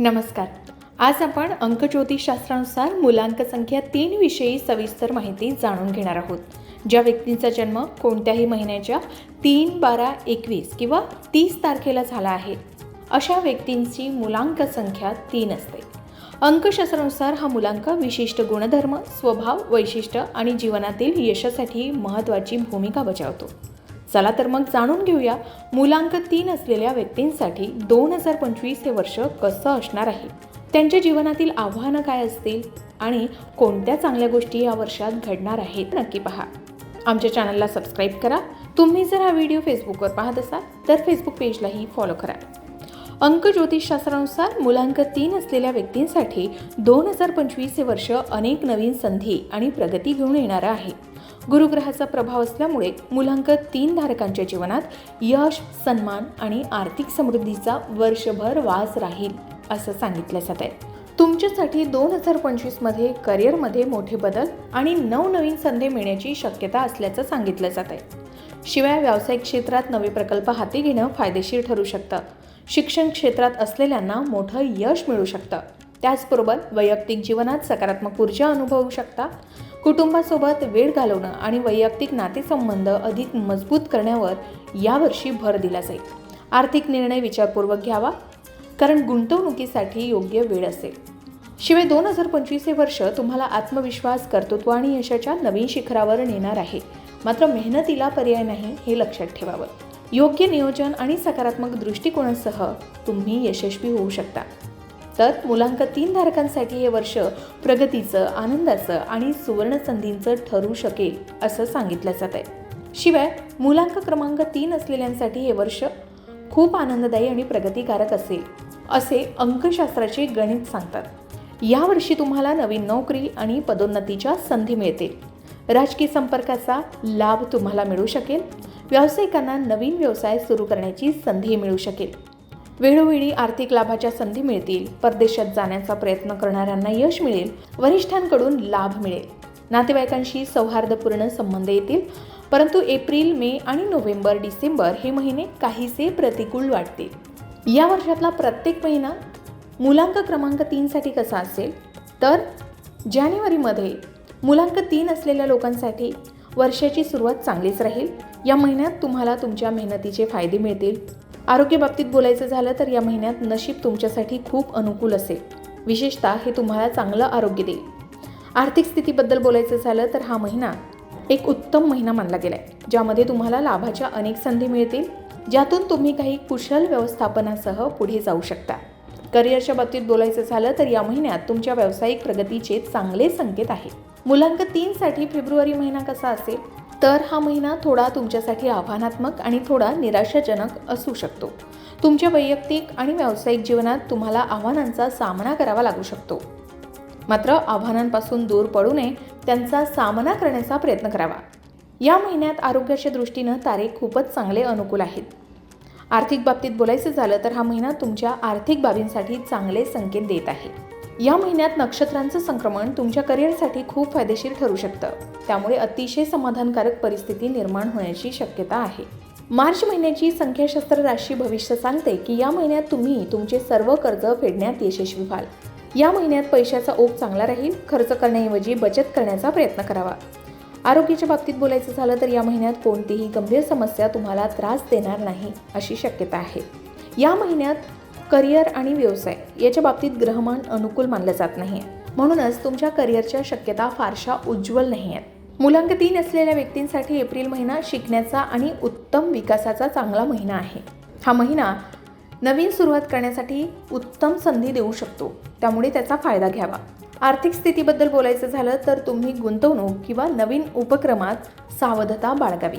नमस्कार. आज आपण अंक ज्योतिषशास्त्रानुसार मुलांक संख्या तीन विषयी सविस्तर माहिती जाणून घेणार आहोत. ज्या व्यक्तींचा जन्म कोणत्याही महिन्याच्या तीन बारा एकवीस किंवा तीस तारखेला झाला आहे अशा व्यक्तींची मुलांक संख्या तीन असते. अंकशास्त्रानुसार हा मुलांक विशिष्ट गुणधर्म स्वभाव वैशिष्ट्य आणि जीवनातील यशासाठी महत्त्वाची भूमिका बजावतो. चला तर मग जाणून घेऊया मुलांक तीन असलेल्या व्यक्तींसाठी दोन हजार पंचवीस हे वर्ष कसं असणार आहे? त्यांच्या जीवनातील आव्हानं काय असतील? आणि कोणत्या चांगल्या गोष्टी या वर्षात घडणार आहेत नक्की पहा. आमच्या चॅनलला सबस्क्राईब करा. तुम्ही जर हा व्हिडिओ फेसबुकवर पाहत असाल तर फेसबुक पेजलाही फॉलो करा. अंक ज्योतिषशास्त्रानुसार मुलांक तीन असलेल्या व्यक्तींसाठी दोन हजार पंचवीस हे वर्ष अनेक नवीन संधी आणि प्रगती घेऊन येणारं आहे. गुरुग्रहाचा प्रभाव असल्यामुळे मुलांक तीन धारकांच्या जीवनात यश सन्मान आणि आर्थिक समृद्धीचा वर्षभर वास राहील असं सांगितलं जात आहे तुमच्यासाठी दोन हजार पंचवीसमध्ये करिअरमध्ये मोठे बदल आणि नवनवीन संधी मिळण्याची शक्यता असल्याचं सांगितलं जात आहे शिवाय व्यावसायिक क्षेत्रात नवे प्रकल्प हाती घेणं फायदेशीर ठरू शकतं. शिक्षण क्षेत्रात असलेल्यांना मोठं यश मिळू शकतं. त्याचबरोबर वैयक्तिक जीवनात सकारात्मक ऊर्जा अनुभवू शकता. कुटुंबासोबत वेळ घालवणं आणि वैयक्तिक नातेसंबंध अधिक मजबूत करण्यावर यावर्षी भर दिला जाईल आर्थिक निर्णय विचारपूर्वक घ्यावा कारण गुंतवणुकीसाठी योग्य वेळ असेल. शिवाय दोन हजार पंचवीस हे वर्ष तुम्हाला आत्मविश्वास कर्तृत्व आणि यशाच्या नवीन शिखरावर नेणार आहे. मात्र मेहनतीला पर्याय नाही हे लक्षात ठेवावं. योग्य नियोजन आणि सकारात्मक दृष्टिकोनासह तुम्ही यशस्वी होऊ शकता. तर मुलांक तीन धारकांसाठी हे वर्ष प्रगतीचं आनंदाचं आणि सुवर्ण संधींचं ठरू शकेल असं सांगितलं जात आहे. शिवाय मुलांक क्रमांक तीन असलेल्यांसाठी हे वर्ष खूप आनंददायी आणि प्रगतिकारक असेल असे अंकशास्त्राचे गणित सांगतात. यावर्षी तुम्हाला नवीन नोकरी आणि पदोन्नतीच्या संधी मिळतील. राजकीय संपर्काचा लाभ तुम्हाला मिळू शकेल. व्यावसायिकांना नवीन व्यवसाय सुरू करण्याची संधी मिळू शकेल. वेळोवेळी आर्थिक लाभाच्या संधी मिळतील परदेशात जाण्याचा प्रयत्न करणाऱ्यांना यश मिळेल वरिष्ठांकडून लाभ मिळेल. नातेवाईकांशी सौहार्दपूर्ण संबंध येतील परंतु एप्रिल मे आणि नोव्हेंबर डिसेंबर हे महिने काहीसे प्रतिकूल वाटतील. या वर्षातला प्रत्येक महिना मुलांक क्रमांक तीनसाठी कसा असेल? तर जानेवारीमध्ये मुलांक तीन असलेल्या लोकांसाठी वर्षाची सुरुवात चांगलीच राहील. या महिन्यात तुम्हाला तुमच्या मेहनतीचे फायदे मिळतील. आरोग्यबाबतीत बोलायचं झालं तर या महिन्यात नशीब तुमच्यासाठी खूप अनुकूल असेल. विशेषतः हे तुम्हाला चांगलं आरोग्य देईल. आर्थिक स्थितीबद्दल बोलायचं झालं तर हा महिना एक उत्तम महिना मानला गेला आहे ज्यामध्ये तुम्हाला लाभाच्या अनेक संधी मिळतील ज्यातून तुम्ही काही कुशल व्यवस्थापनासह पुढे जाऊ शकता. करिअरच्या बाबतीत बोलायचं झालं तर या महिन्यात तुमच्या व्यावसायिक प्रगतीचे चांगले संकेत आहेत. मुलांक तीनसाठी फेब्रुवारी महिना कसा असेल? तर हा महिना थोडा तुमच्यासाठी आव्हानात्मक आणि थोडा निराशाजनक असू शकतो. तुमच्या वैयक्तिक आणि व्यावसायिक जीवनात तुम्हाला आव्हानांचा सामना करावा लागू शकतो. मात्र आव्हानांपासून दूर पडू नये त्यांचा सामना करण्याचा प्रयत्न करावा. या महिन्यात आरोग्याच्या दृष्टीनं तारे खूपच चांगले अनुकूल आहेत. आर्थिक बाबतीत बोलायचं झालं तर हा महिना तुमच्या आर्थिक बाबींसाठी चांगले संकेत देत आहे. या महिन्यात नक्षत्रांचं संक्रमण तुमच्या करिअरसाठी खूप फायदेशीर ठरू शकतं. त्यामुळे अतिशय समाधानकारक परिस्थिती निर्माण होण्याची शक्यता आहे. मार्च महिन्याची संख्याशास्त्र राशी भविष्य सांगते की या महिन्यात तुम्ही तुमचे सर्व कर्ज फेडण्यात यशस्वी व्हाल. या महिन्यात पैशाचा ओघ चांगला राहील. खर्च करण्याऐवजी बचत करण्याचा प्रयत्न करावा. आरोग्याच्या बाबतीत बोलायचं झालं तर या महिन्यात कोणतीही गंभीर समस्या तुम्हाला त्रास देणार नाही अशी शक्यता आहे. या महिन्यात करिअर आणि व्यवसाय याच्या बाबतीत ग्रहमान अनुकूल मानलं जात नाही. म्हणूनच तुमच्या करिअरच्या शक्यता फारशा उज्ज्वल नाही आहेत. मुलांक तीन असलेल्या व्यक्तींसाठी एप्रिल महिना शिकण्याचा आणि उत्तम विकासाचा चांगला महिना आहे. हा महिना नवीन सुरुवात करण्यासाठी उत्तम संधी देऊ शकतो. त्यामुळे त्याचा फायदा घ्यावा. आर्थिक स्थितीबद्दल बोलायचं झालं तर तुम्ही गुंतवणूक किंवा नवीन उपक्रमात सावधता बाळगावी.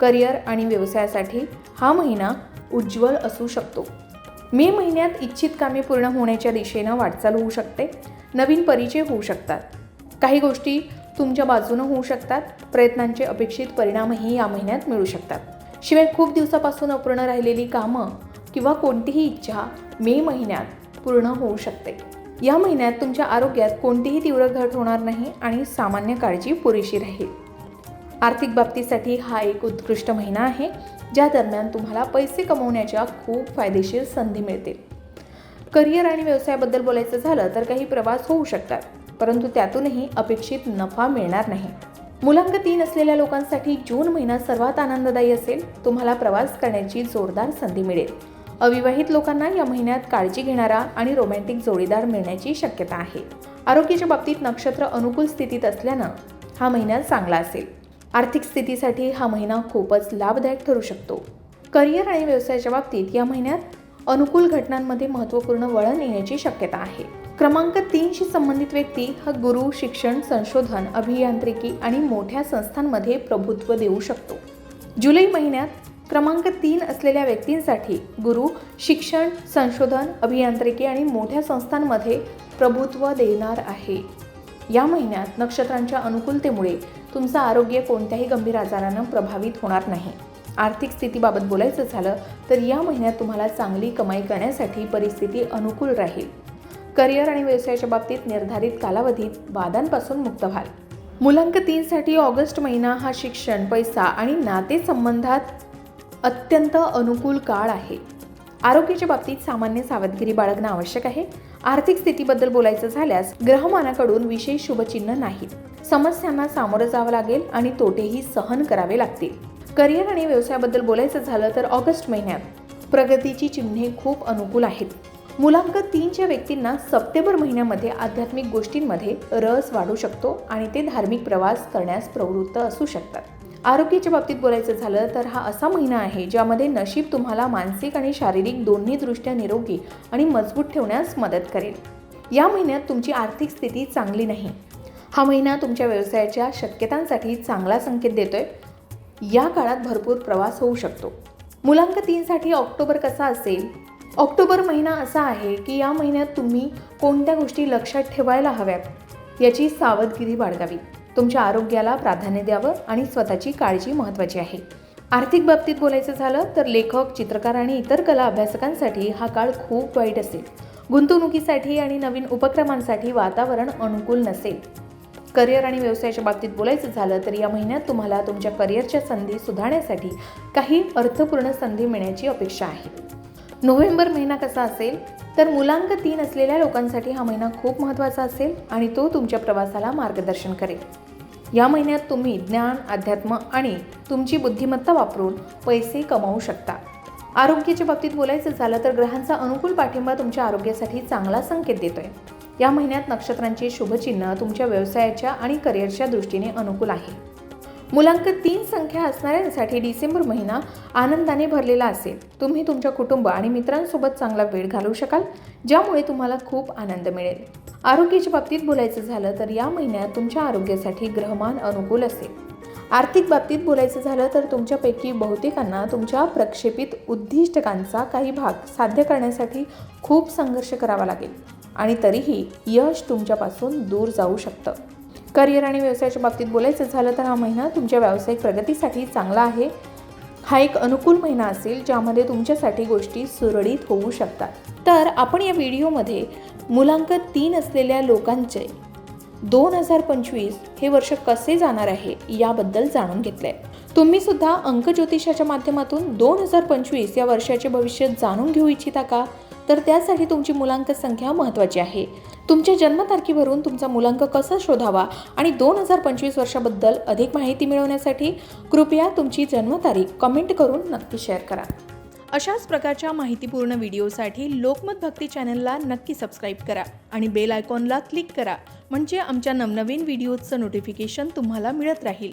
करिअर आणि व्यवसायासाठी हा महिना उज्ज्वल असू शकतो. मे महिन्यात इच्छित कामे पूर्ण होण्याच्या दिशेनं वाटचाल होऊ शकते. नवीन परिचय होऊ शकतात. काही गोष्टी तुमच्या बाजूनं होऊ शकतात. प्रयत्नांचे अपेक्षित परिणामही या महिन्यात मिळू शकतात. शिवाय खूप दिवसापासून अपूर्ण राहिलेली कामं किंवा कोणतीही इच्छा मे महिन्यात पूर्ण होऊ शकते. या महिन्यात तुमच्या आरोग्यात कोणतीही तीव्र घट होणार नाही आणि सामान्य काळजी पुरेशी राहील. आर्थिक बाबतीसाठी हा एक उत्कृष्ट महिना आहे ज्या दरम्यान तुम्हाला पैसे कमवण्याच्या खूप फायदेशीर संधी मिळतील. करिअर आणि व्यवसायाबद्दल बोलायचं झालं तर काही प्रवास होऊ शकतात परंतु त्यातूनही अपेक्षित नफा मिळणार नाही. मुलांक तीन असलेल्या लोकांसाठी जून महिना सर्वात आनंददायी असेल तुम्हाला प्रवास करण्याची जोरदार संधी मिळेल. अविवाहित लोकांना या महिन्यात काळजी घेणारा आणि रोमॅन्टिक जोडीदार मिळण्याची शक्यता आहे. आरोग्याच्या बाबतीत नक्षत्र अनुकूल स्थितीत असल्यानं हा महिना चांगला असेल. आर्थिक स्थितीसाठी हा महिना खूपच लाभदायक ठरू शकतो. करिअर आणि व्यवसायाच्या बाबतीत या महिन्यात अनुकूल घटनांमध्ये महत्त्वपूर्ण वळण येण्याची शक्यता आहे. क्रमांक तीनशी संबंधित व्यक्ती हा गुरु शिक्षण संशोधन अभियांत्रिकी आणि मोठ्या संस्थांमध्ये प्रभुत्व देऊ शकतो. जुलै महिन्यात क्रमांक तीन असलेल्या व्यक्तींसाठी गुरु शिक्षण संशोधन अभियांत्रिकी आणि मोठ्या संस्थांमध्ये प्रभुत्व देणार आहे. या महिन्यात नक्षत्रांच्या अनुकूलतेमुळे तुमचं आरोग्य कोणत्याही गंभीर आजारानं प्रभावित होणार नाही. आर्थिक स्थितीबाबत बोलायचं झालं तर या महिन्यात तुम्हाला चांगली कमाई करण्यासाठी परिस्थिती अनुकूल राहील. करिअर आणि व्यवसायाच्या बाबतीत निर्धारित कालावधीत वादांपासून मुक्त व्हाल. मुलांक तीनसाठी ऑगस्ट महिना हा शिक्षण पैसा आणि नातेसंबंधात अत्यंत अनुकूल काळ आहे. आरोग्याच्या बाबतीत सामान्य सावधगिरी बाळगणं आवश्यक आहे. आर्थिक स्थितीबद्दल बोलायचं झाल्यास ग्रहमानाकडून विशेष शुभचिन्ह नाहीत समस्यांना सामोरं जावं लागेल आणि तोटेही सहन करावे लागतील. करिअर आणि व्यवसायाबद्दल बोलायचं झालं तर ऑगस्ट महिन्यात प्रगतीची चिन्हे खूप अनुकूल आहेत. मुलांक तीनच्या व्यक्तींना सप्टेंबर महिन्यामध्ये आध्यात्मिक गोष्टींमध्ये रस वाढू शकतो आणि ते धार्मिक प्रवास करण्यास प्रवृत्त असू शकतात. आरोग्याच्या बाबतीत बोलायचं झालं तर हा असा महिना आहे ज्यामध्ये नशीब तुम्हाला मानसिक आणि शारीरिक दोन्ही दृष्ट्या निरोगी आणि मजबूत ठेवण्यास मदत करेल. या महिन्यात तुमची आर्थिक स्थिती चांगली नाही. हा महिना तुमच्या व्यवसायाच्या शक्यतांसाठी चांगला संकेत देतोय. या काळात भरपूर प्रवास होऊ शकतो. मुलांक तीनसाठी ऑक्टोबर कसा असेल? ऑक्टोबर महिना असा आहे की या महिन्यात तुम्ही कोणत्या गोष्टी लक्षात ठेवायला हव्यात? याची सावधगिरी बाळगावी. तुमच्या आरोग्याला प्राधान्य द्यावं आणि स्वतःची काळजी महत्त्वाची आहे. आर्थिक बाबतीत बोलायचं झालं तर लेखक चित्रकार आणि इतर कला अभ्यासकांसाठी हा काळ खूप वाईट असेल. गुंतवणुकीसाठी आणि नवीन उपक्रमांसाठी वातावरण अनुकूल नसेल. करिअर आणि व्यवसायाच्या बाबतीत बोलायचं झालं तर या महिन्यात तुम्हाला तुमच्या करिअरच्या संधी सुधारण्यासाठी काही अर्थपूर्ण संधी मिळण्याची अपेक्षा आहे. नोव्हेंबर महिना कसा असेल? तर मुलांक तीन असलेल्या लोकांसाठी हा महिना खूप महत्त्वाचा असेल आणि तो तुमच्या प्रवासाला मार्गदर्शन करेल. या महिन्यात तुम्ही ज्ञान अध्यात्म आणि तुमची बुद्धिमत्ता वापरून पैसे कमावू शकता. आरोग्याच्या बाबतीत बोलायचं झालं तर ग्रहांचा अनुकूल पाठिंबा तुमच्या आरोग्यासाठी चांगला संकेत देतोय. या महिन्यात नक्षत्रांचे शुभचिन्ह तुमच्या व्यवसायाच्या आणि करिअरच्या दृष्टीने अनुकूल आहे. मुलांक तीन संख्या असणाऱ्यांसाठी डिसेंबर महिना आनंदाने भरलेला असेल. तुम्ही तुमच्या कुटुंब आणि मित्रांसोबत चांगला वेळ घालवू शकाल ज्यामुळे तुम्हाला खूप आनंद मिळेल. आरोग्याच्या बाबतीत बोलायचं झालं तर या महिन्यात तुमच्या आरोग्यासाठी ग्रहमान अनुकूल असेल. आर्थिक बाबतीत बोलायचं झालं तर तुमच्यापैकी बहुतेकांना तुमच्या प्रक्षेपित उद्दिष्टकांचा काही भाग साध्य करण्यासाठी खूप संघर्ष करावा लागेल आणि तरीही यश तुमच्यापासून दूर जाऊ शकतं. करिअर आणि व्यवसायाच्या बाबतीत बोलायचं झालं तर हा महिना तुमच्या व्यावसायिक प्रगतीसाठी चांगला आहे. हा एक अनुकूल महिना असेल ज्यामध्ये तुमच्यासाठी गोष्टी सुरळीत होऊ शकतात. तर आपण या व्हिडिओमध्ये मुलांक तीन असलेल्या लोकांचे दोन हजार पंचवीस हे वर्ष कसे जाणार आहे याबद्दल जाणून घेतलंय. तुम्ही सुद्धा अंक ज्योतिषाच्या माध्यमातून दोन हजार पंचवीस या वर्षाचे भविष्य जाणून घेऊ इच्छिता का? तर त्यासाठी तुमची मुलांक संख्या महत्त्वाची आहे. तुमच्या जन्मतारखेवरून तुमचा मुलांक कसा शोधावा आणि दोन हजार पंचवीस वर्षाबद्दल अधिक माहिती मिळवण्यासाठी कृपया तुमची जन्मतारीख कमेंट करून नक्की शेअर करा. अशाच प्रकारच्या माहितीपूर्ण व्हिडिओसाठी लोकमत भक्ती चॅनलला नक्की सबस्क्राईब करा आणि बेल आयकॉनला क्लिक करा म्हणजे आमच्या नवनवीन व्हिडिओचं नोटिफिकेशन तुम्हाला मिळत राहील.